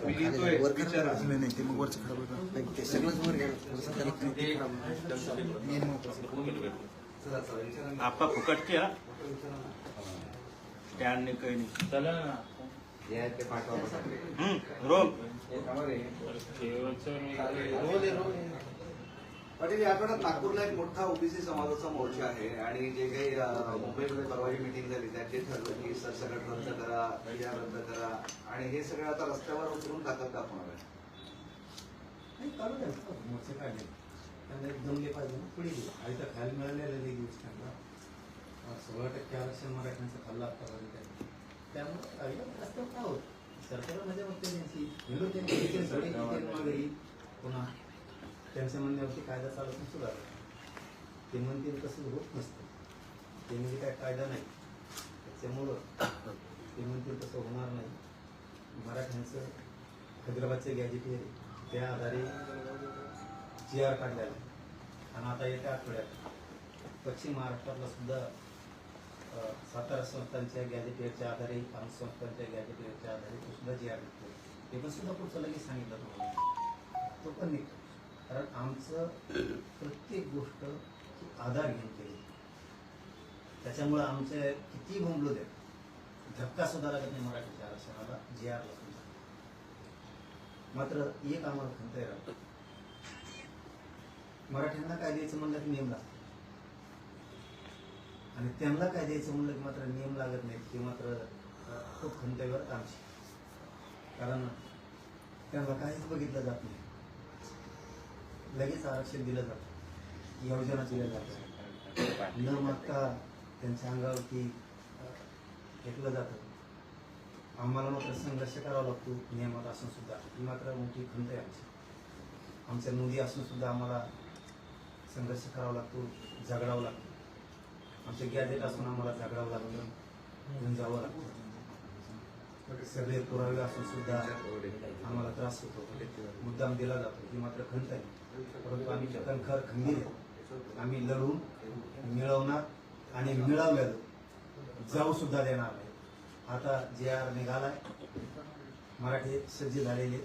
मी लिहितोय विचारा नाही नाही ते मग वरचं खराब होतं नाही, ते सगळंच वर गेलं थोडंसं त्याला मेन महत्वाचं आपा फुकट के स्टँड नाही काही नाही चला। ना हम्म, रोल पाटील या आठवड्यात नागपूरला एक मोठा ओबीसी समाजाचा मोर्चा आहे आणि जे काही मुंबईमध्ये परवाची मिटिंग झाली त्यात जे ठरलं की सरसकट रद्द करा या रद्द करा आणि हे सगळं आता रस्त्यावर उतरून ताकद दाखवणार आहे. मोर्चे काढले त्यांना जमले पाहिजे ना पुढे गेले. आणि तर खायला मिळालेलं नाही दिवस त्यांना. अं, सोळा टक्के आरक्षण मराठ्यांचं खाल्लं आतापर्यंत त्यामुळे रस्त्यावर काय होत? सरकारला मजा त्यांची हिंदू त्यांची इथे सगळे इथे मागे येईल. पुन्हा त्यांच्या म्हणण्यावरती कायदा चालत नसतो झाला ते म्हणतील तसं होत नसतं. ते म्हणजे काय कायदा नाही. त्याच्यामुळं ते म्हणतील तसं होणार नाही. मराठ्यांचं हैदराबादचे गॅजेटियर त्या आधारे जी आर काढलेला आहे. आणि आता येत्या आठवड्यात पश्चिम महाराष्ट्रातला सुद्धा सातारा संस्थांच्या गॅजेटियरच्या आधारे आम संस्थांच्या गॅजेटियरच्या आधारे तो सुद्धा जी आर निघतो ते पण सुद्धा पुढचं लगेच सांगितलं तुम्हाला. तो पण निघतो. कारण आमचं प्रत्येक गोष्ट आधार घेऊन केली. त्याच्यामुळे आमचे किती भोंबलो द्या धक्का सुद्धा लागत नाही मराठीच्या आरक्षणाला जी आर सुद्धा मात्र एक आम्हाला खंत आहे मराठ्यांना काय द्यायचं म्हणलं की नियम लागतो आणि त्यांना काय द्यायचं म्हणलं की मात्र नियम लागत नाहीत की मात्र खूप खंतेवर आमची कारण त्यांना काहीच बघितलं जात नाही. लगेच आरक्षण दिलं जातं. योजना दिल्या जातात. न मागता त्यांच्या अंगावरती घेतलं जातं. आम्हाला मात्र संघर्ष करावा लागतो? नियमात असून सुद्धा. ही मात्र मोठी खंत आहे आमची. आमच्या नोंदी असून सुद्धा आम्हाला संघर्ष करावा लागतो झगडावं लागतं. आमचे गॅजेट असून आम्हाला झगडावं लागतं घेऊन जावं लागतं. सगळे पुरावे असून सुद्धा आम्हाला त्रास होतो मुद्दाम दिला जातो ही मात्र खंत आहे परंतु आम्ही कणखर खंबीर आहे आम्ही लढून मिळवणार आणि मिळवलेलं जाऊ सुद्धा देणार नाही आता जे आर निघालाय मराठी सज्ज झालेले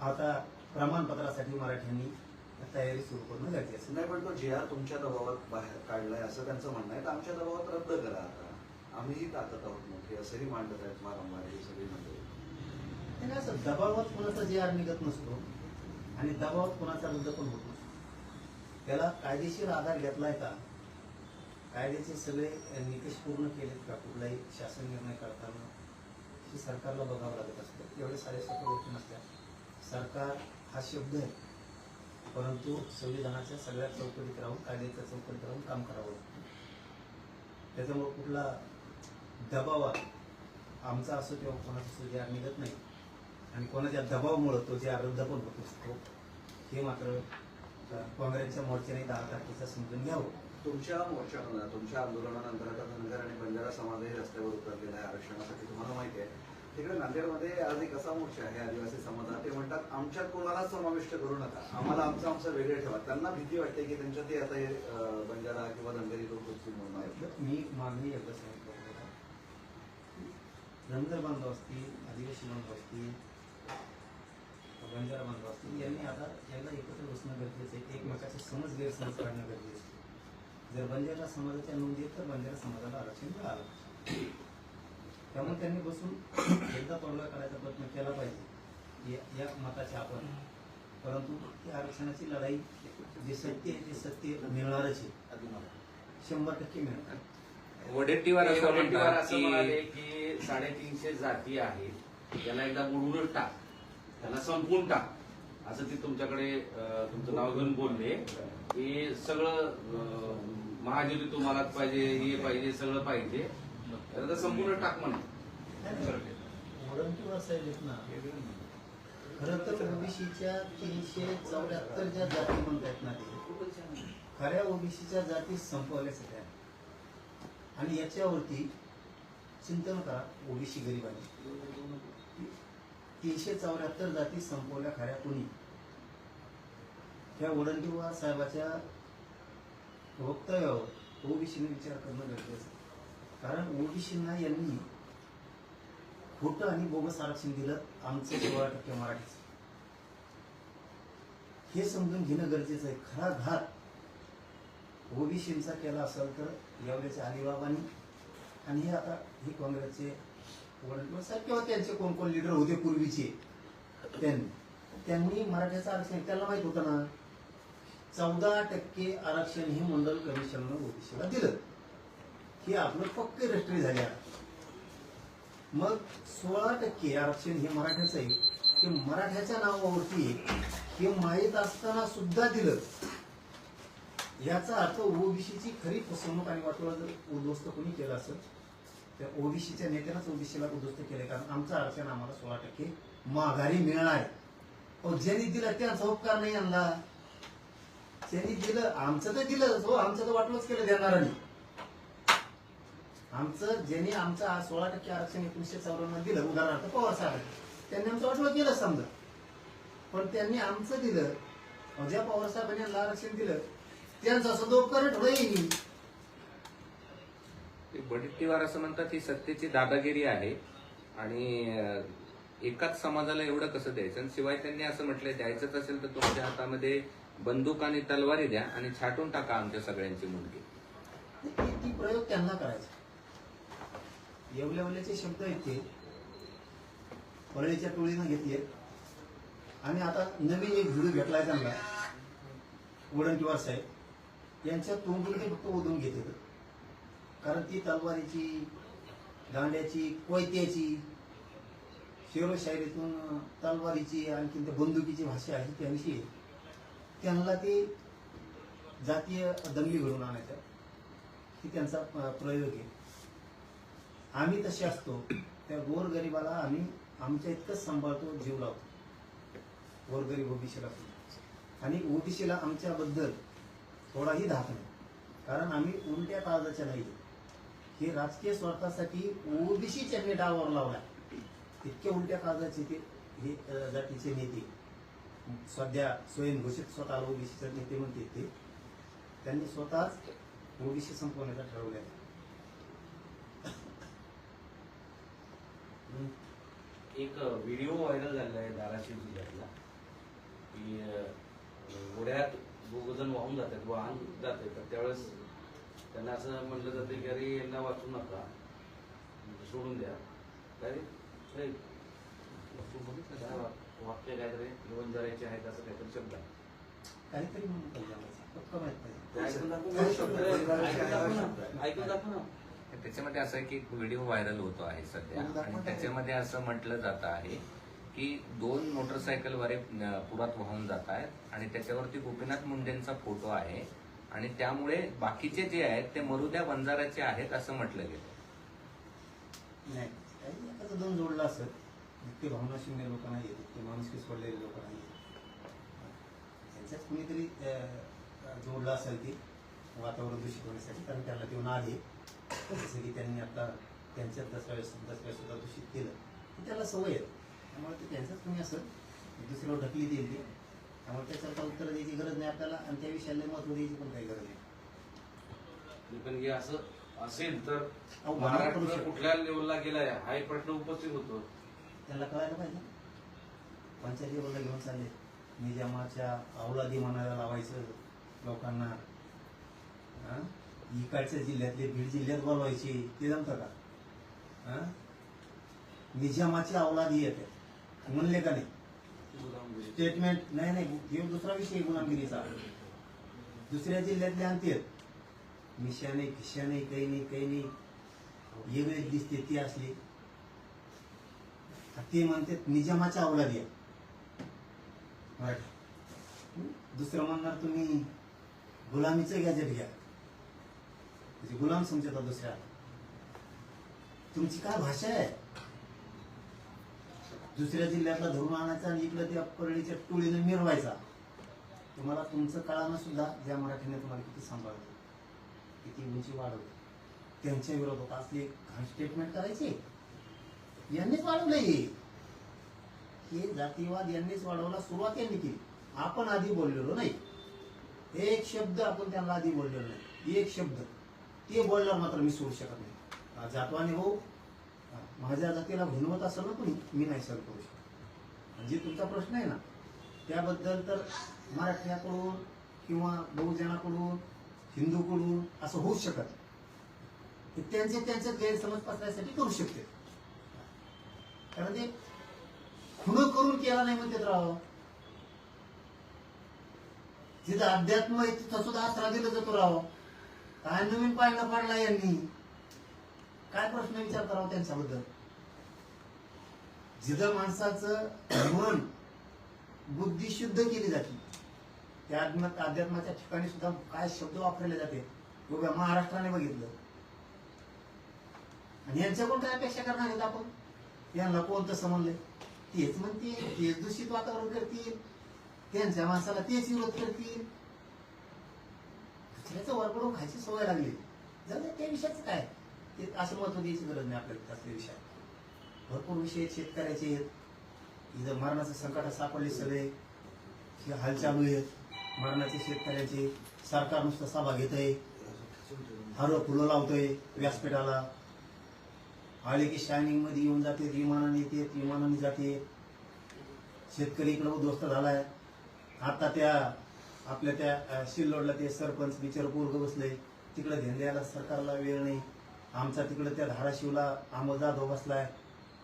आता प्रमाणपत्रासाठी मराठ्यांनी तयारी सुरू करणं गरजेचं नाही पण तो जे आर तुमच्या दबावात बाहेर काढलाय असं त्यांचं म्हणणं आहे तर आमच्या दबावात रद्द करा आता आम्हीही ताकद आहोत मोठी असंही मांडत आहेत वारंवार हे सगळी मंडळी आहे असं दबावात कोणाचा जे आर निघत नसतो आणि दबावात कोणाचा रद्द पण होत नसतो. त्याला कायदेशीर आधार घेतलाय का? कायद्याचे सगळे निकष पूर्ण केलेत का? कुठलाही शासन निर्णय करताना हे सरकारला बघावं लागत असतं. एवढे सारे सोपे गोष्टी नसल्या. सरकार हा शब्द आहे. परंतु संविधानाच्या सगळ्या चौकटीत राहून कायद्याच्या चौकटीत राहून काम करावं लागतं. त्याच्यामुळे कुठला दबावात. आमचा असो किंवा कोणाचा असो जे निघत नाही. आणि कोणाच्या दबावामुळं तो जे रद्द पण होत असतो हे मात्र काँग्रेसच्या मोर्चाने दहा तारखेचा समजून घ्यावं. तुमच्या मोर्चानंतर तुमच्या आंदोलनानंतर आता धनगर आणि बंजारा समाजही रस्त्यावर उतरलेला आहे आरक्षणासाठी तुम्हाला माहिती आहे. तिकडे नांदेडमध्ये आज एक असा मोर्चा आहे आदिवासी समाजात. ते म्हणतात आमच्यात कोणालाच समाविष्ट करू नका. आम्हाला आमचं आमचं वेगळे ठेवा. त्यांना भीती वाटते की त्यांच्यात ते आता हे बंजारा किंवा धनगरी लोक म्हणून. मी मागणी एकदा सांगितलं धनगर बांधव असतील आदिवासी बांधव असतील बंजारा बांधव असतील यांनी आता यांना एकत्र बसणं गरजेचं आहे. एकमेकाचे समज गैरसमज काढणं गरजेचं आहे. जर बंजारा समाजाच्या नोंदी तर बंजारा समाजाला आरक्षण मिळालं. त्यामुळे त्यांनी बसून एकदा तोडगा करायचा प्रयत्न केला पाहिजे. या- मताचे आपण. परंतु ती आरक्षणाची लढाई जे सत्य आहे ते सत्य मिळणारच आहे. शंभर टक्के मिळणार. वडेट्टीवार असं वडेट्टीवार म्हणतात असं म्हणाले की साडेतीनशे जाती आहेत. त्याला एकदा बुडवूनच टाक. त्याला संपवून टाक. असं ते तुमच्याकडे अं, तुमचं नाव घेऊन बोलले. की सगळं अं, महाजुरी तुम्हालाच पाहिजे हे पाहिजे सगळं पाहिजे. तर आता संपूर्ण टाक म्हणे. वॉरंटीवर साहेब आहेत ना खरं तर ओबीसीच्या तीनशे चौऱ्याहत्तर ज्या जाती म्हणतायत ना ते खऱ्या ओबीसीच्या जाती संपवल्या सगळ्या आणि याच्यावरती चिंतन करा ओबीसी गरिबांनी तीनशे चौऱ्याहत्तर जाती संपवल्या खऱ्या कुणी? त्या वडंटीवार साहेबाच्या वक्तव्यावर ओबीसीने विचार करणं गरजेचं आहे. कारण ओबीसींना यांनी खोटं आणि बोगस आरक्षण दिलं आमचं सोळा टक्के मराठीचं. हे समजून घेणं गरजेचं आहे. खरा घात ओबीसींचा केला असेल तर यावेळेच्या अलिबाबांनी. आणि हे आता हे काँग्रेसचे वडील किंवा त्यांचे कोण कोण लिडर होते पूर्वीचे. त्यांनी. त्यांनी मराठ्याचं आरक्षण त्याला माहीत होतं ना? चौदा टक्के आरक्षण हे मंडल कमिशननं ओबीसीला दिलं. हे आपलं पक्के रजिस्ट्री झाल्या आहे. मग सोळा टक्के आरक्षण हे मराठ्याचं आहे. ते मराठ्याच्या नावावरती हे माहीत असताना सुद्धा दिलं. याचा अर्थ ओबीसीची खरी फसवणूक आणि वाटोळा जर उद्ध्वस्त कोणी केलं असेल त्या ओबीसीच्या नेत्यानंच ओबीसीला उद्ध्वस्त केले कारण आमचं आरक्षण आम्हाला सोळा टक्के माघारी मिळणार. आहे ज्यांनी दिलं त्यांचा उपकार नाही आणला. त्यांनी दिलं आमचं तर दिलं. हो आमचं तर वाटलंच केलं देणाऱ्यांनी. आमचं ज्यांनी आमचं सोळा टक्के आरक्षण एकोणीसशे चौऱ्याण्णव दिलं उदाहरणार्थ पवार साहेब त्यांनी आमचं वाटलं केलं समजा. पण त्यांनी आमचं दिलं ज्या पवार साहेबांनी आरक्षण दिलं. त्यांचा सुद्धा उपकार होईल वडीलकीवार असं म्हणतात ही सत्तेची दादागिरी आहे. आणि एकाच समाजाला एवढं कसं द्यायचं? आणि शिवाय त्यांनी असं म्हटलंय द्यायचंच असेल तर तुमच्या हातामध्ये बंदूक आणि तलवारी द्या आणि छाटून टाका आमच्या सगळ्यांची मुलगी. ती प्रयोग त्यांना करायचा. येवल्यावल्याचे शब्द आहेत ते परळीच्या टोळीनं घेतले. आणि आता नवीन एक व्हिडिओ भेटलाय त्यांना. वडणकीवार साहेब. यांच्या तोंडून ते फक्त ओढून घेते कारण ती तलवारीची दांड्याची कोयत्याची शेरोशायरीतून तलवारीची आणखी त्या बंदुकीची भाषा आहे त्यांची त्यांना ते जातीय दंगली घडून आणायचं ही त्यांचा प्रयोग आहे. आम्ही तसे असतो त्या गोरगरिबाला आम्ही आमच्या इतकंच सांभाळतो जीव लावतो. गोरगरीब ओबीसीला. आणि ओबीसीला आमच्याबद्दल थोडाही धाक नाही. कारण आम्ही उलट्या काळजाच्या नाही. हे राजकीय स्वार्थासाठी ओबीसी त्यांनी डावावर लावला इतके उलट्या काळजाचे ते हे जातीचे नेते. सध्या स्वयंघोषित स्वतःला ओबीसीचे नेते म्हणते ते. त्यांनी स्वतःच ओबीसी संपवण्याचा ठरवले आहे एक व्हिडिओ व्हायरल झालेला आहे धाराशिव जिल्ह्यातला. की गोड्यात ओढ्यात दोघ जण वाहून जातात वाहन जाते. तर त्यावेळेस त्यांना असं म्हटलं जातं की अरे यांना वाचू नका. सोडून द्या. काय वाक्य काहीतरी वंजारायचे आहेत असं काहीतरी शब्द. आहे. काहीतरी ऐकून दाखव ना. त्याच्यामध्ये असं आहे की एक व्हिडिओ व्हायरल होतो आहे सध्या. आणि त्याच्यामध्ये असं म्हटलं जात आहे की दोन मोटरसायकलवारे पुरात वाहून जात आहेत आणि त्याच्यावरती गोपीनाथ मुंडेंचा फोटो आहे आणि त्यामुळे बाकीचे जे आहेत ते मरुद्या बंजाराचे आहेत असं म्हटलं गेलं. नाही एखादं दोन जोडलं असत ते भावना शून्य लोक नाही ते माणुसकी सोडलेले लोक नाही त्यांच्यात कुणीतरी जोडलं असेल ते वातावरण दूषित होण्यासाठी कारण त्याला देऊन आले जसं की त्यांनी आता त्यांच्यात दसऱ्यावेळेस दसऱ्या सुद्धा दूषित केलं. त्याला सवय आहे. त्यामुळे ते त्यांच्याच कुणी असं दुसऱ्यावर ढकली देईल ते त्यामुळे त्याच्यावर उत्तर द्यायची गरज नाही आपल्याला आणि त्या विषयाला महत्त्व द्यायची पण काही गरज नाही. पण हे असं असेल तर महाराष्ट्र. कुठल्या लेवलला गेलाय हा एक प्रश्न उपस्थित होतो. त्याला कळायला पाहिजे. पंचायत लेवलला घेऊन चालले. निजामाच्या अवलादी म्हणायला लावायचं लोकांना. हा? इकडच्या जिल्ह्यातले बीड जिल्ह्यात बोलवायचे ते जमतं का? हा? निजामाची अवलादी येते. म्हणले का नाही? स्टेटमेंट नाही नाही हे दुसरा विषय गुलामगिरीचा दुसऱ्या जिल्ह्यातले आणते मिशा नाही खिशा नाही काही नाही काही नाही. वेगळी दिसते ती असली. ते म्हणतात निजामाच्या अवलादी आहे दुसरं म्हणणार तुम्ही गुलामीचं गॅजेट घ्या. म्हणजे गुलाम समजता दुसऱ्या. तुमची काय भाषा आहे? दुसऱ्या जिल्ह्यातला धरून आणायचा आणि इकडं त्या परळीच्या टोळीनं मिरवायचा. तुम्हाला तुमचं काळानं सुद्धा ज्या मराठीने तुम्हाला किती सांभाळते किती उंची वाढवते त्यांच्या विरोधात एक घाण स्टेटमेंट करायची. यांनीच वाढवलंय हे. हे जातीवाद यांनीच वाढवला सुरुवात यांनी केली. आपण आधी बोललेलो नाही. एक शब्द आपण त्यांना आधी बोललेलो नाही. एक शब्द. ते बोलल्यावर मात्र मी सोडू शकत नाही. जातवाने हो माझ्या जातीला भिनवत असाल ना तुम्ही मी नाही सर करू शकत. म्हणजे तुमचा प्रश्न आहे ना त्याबद्दल तर मराठ्याकडून किंवा बहुजनाकडून हिंदूकडून असं होऊच शकत ते त्यांचे त्यांचे गैरसमज पसरण्यासाठी करू शकते. कारण ते खुन करून केला नाही म्हणते राव. जिथं अध्यात्म आहे तिथं सुद्धा आसरा दिला जातो राव. काय नवीन पाळणा पाडला यांनी? काय प्रश्न विचार करावा त्यांच्याबद्दल? जिथं माणसाचं मन बुद्धी शुद्ध केली जाते त्या अध्यात्माच्या ठिकाणी सुद्धा काय शब्द वापरले जाते उभ्या महाराष्ट्राने बघितलं. आणि यांच्याकडून काय अपेक्षा करणार आहेत आपण? यांना कोणतं समजलंय? तेच म्हणते तेच दूषित वातावरण करतील त्यांच्या माणसाला तेच विरोध करतील. दुसऱ्याचं वरकडून खायची सवय लागली. जाऊ त्या विषयाचं काय? ते असं महत्त्व द्यायची गरज नाही आपल्याला असल्या विषयात भरपूर विषय आहेत शेतकऱ्याचे आहेत. इथं मरणाचं संकट सापडले सगळे. हे हाल चालू आहेत. मरणाचे शेतकऱ्याचे सरकार नुसतं सभा घेत आहे हरं फुलं लावतोय व्यासपीठाला. आले की शायनिंगमध्ये येऊन जाते विमानाने येते विमानाने जाते. शेतकरी इकडे उद्ध्वस्त झालाय. आता त्या आपल्या त्या शिल्लोडला ते सरपंच बिचार पोरग बसले तिकडे द्यायला सरकारला वेळ नाही. आमचा तिकडं त्या धाराशिवला अमोल जाधव बसलाय.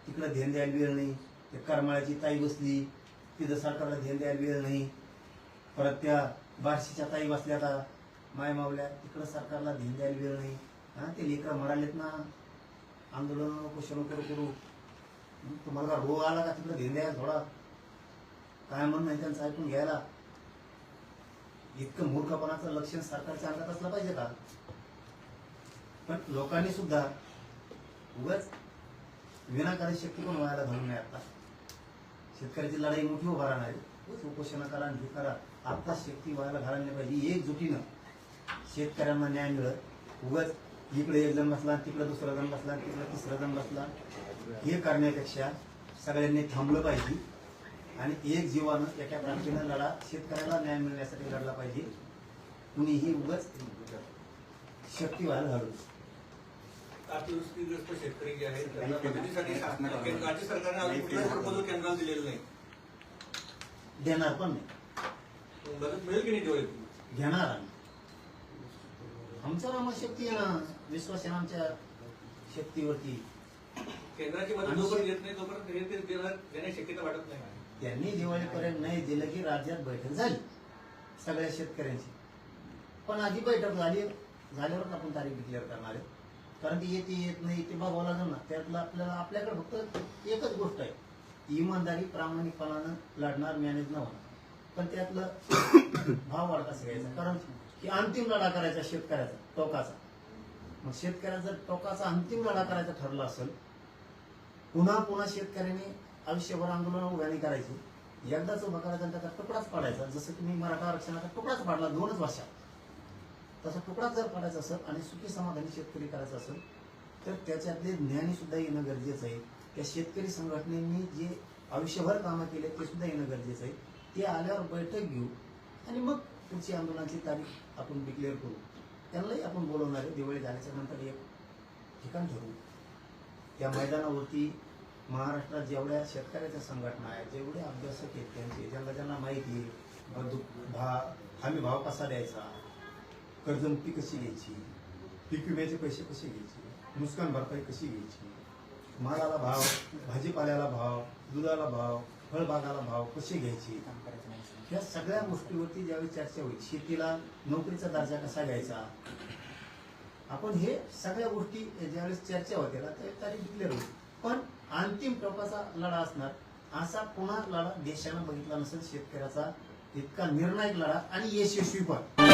तिकडं ध्यान द्यायला वेळ नाही. ते करमाळ्याची ताई बसली. तिथं सरकारला ध्यान द्यायला वेळ नाही. परत त्या बारशीच्या ताई बसल्या आता. माय मावल्या तिकडं सरकारला ध्यान द्यायला वेळ नाही. हा ते लेकरं म्हणालेत ना. आंदोलन उपोषण करू करू. तुम्हाला का रोग आला का तिकडे ध्यान द्यायला थोडा? काय म्हणणं आहे त्यांचं ऐकून घ्यायला? इतकं मूर्खपणाचं लक्षण सरकारच्या अंगात असलं पाहिजे का? पण लोकांनी सुद्धा उगाच विनाकारण शक्ती पण व्हायला धरून नाही आता. शेतकऱ्याची लढाई मोठी उभा राहणार आहे. उगाच उपोषण करा आणि हे करा. आता शक्ती व्हायला घालायला नाही पाहिजे. एकजुटीनं शेतकऱ्यांना न्याय मिळत. उगाच इकडे एक जण बसला तिकडे दुसरा जण बसला तिकडे तिसरा जण बसला. हे करण्यापेक्षा सगळ्यांनी थांबलं पाहिजे. आणि एक जीवानं एका प्रांतीनं लढा शेतकऱ्याला न्याय मिळण्यासाठी लढला पाहिजे. कुणीही उगाच शक्ती व्हायला घालू अतिवृष्टीग्रस्त शेतकरी जे आहेत त्यांना मदतीसाठी राज्य सरकारने अजून कुठलाही प्रपोजल केंद्राला दिलेलं नाही देणार पण नाही मदत मिळेल की नाही दिवाळीत घेणार आम्ही आमचा आम्हाला शक्ती आहे ना विश्वास आहे आमच्या शक्तीवरती केंद्राची मदत जोपर्यंत येत नाही तोपर्यंत हे ते देणार- देण्याची शक्यता वाटत नाही त्यांनी दिवाळीपर्यंत नाही दिलं की राज्यात बैठक झाली सगळ्या शेतकऱ्यांची. पण आधी बैठक झाली झाल्यावरच आपण तारीख डिक्लेअर करणार आहे. कारण ती येते येत नाही ते बघावं लागेल ना. त्यातलं आपल्याला आपल्याकडे फक्त एकच गोष्ट आहे. इमानदारी प्रामाणिकपणानं लढणार मॅनेज न होणार. पण त्यातलं भाव वाढ कसं घ्यायचा. कारण की अंतिम लढा करायचा शेतकऱ्याचा टोकाचा. मग शेतकऱ्याचा टोकाचा अंतिम लढा करायचा ठरला असेल पुन्हा पुन्हा शेतकऱ्यांनी आयुष्यभर आंदोलन उभ्याने करायची. एकदाच उभा करायचा त्याचा तुकडाच पाडायचा. जसं की मी मराठा आरक्षणाचा तुकडाच पाडला दोनच वर्षात. तसा तुकडा जर काढायचा असेल आणि सुखी समाधानी शेतकरी करायचा असेल तर त्याच्यातले ज्ञानी सुद्धा येणं गरजेचं आहे. त्या शेतकरी संघटनेनी जे आयुष्यभर कामं केले ते सुद्धा येणं गरजेचं आहे. ते आल्यावर बैठक घेऊ आणि मग पुढची आंदोलनाची तारीख आपण डिक्लेअर करू. त्यांनाही आपण बोलवणार आहे. दिवाळी झाल्याच्यानंतर एक ठिकाण ठरवू. त्या मैदानावरती महाराष्ट्रात जेवढ्या शेतकऱ्याच्या संघटना आहेत जेवढे अभ्यासक आहेत त्यांचे ज्यांना ज्यांना माहिती आहे भा हमी भाव कसा द्यायचा? कर्जमुक्ती कशी घ्यायची? पीक विम्याचे पैसे कसे घ्यायचे? नुकसान भरपाई कशी घ्यायची? मालाला भाव भाजीपाल्याला भाव दुधाला भाव फळबागाला भाव कसे घ्यायचे? या सगळ्या गोष्टीवरती ज्यावेळी चर्चा होईल शेतीला नोकरीचा दर्जा कसा घ्यायचा? आपण हे सगळ्या गोष्टी ज्यावेळेस चर्चा होते ना त्यावेळी तारीख डिक्लेअर होईल. पण अंतिम टोकाचा लढा असणार. असा पुन्हा लढा देशानं बघितला नसेल शेतकऱ्याचा इतका निर्णायक लढा आणि यशस्वी पण.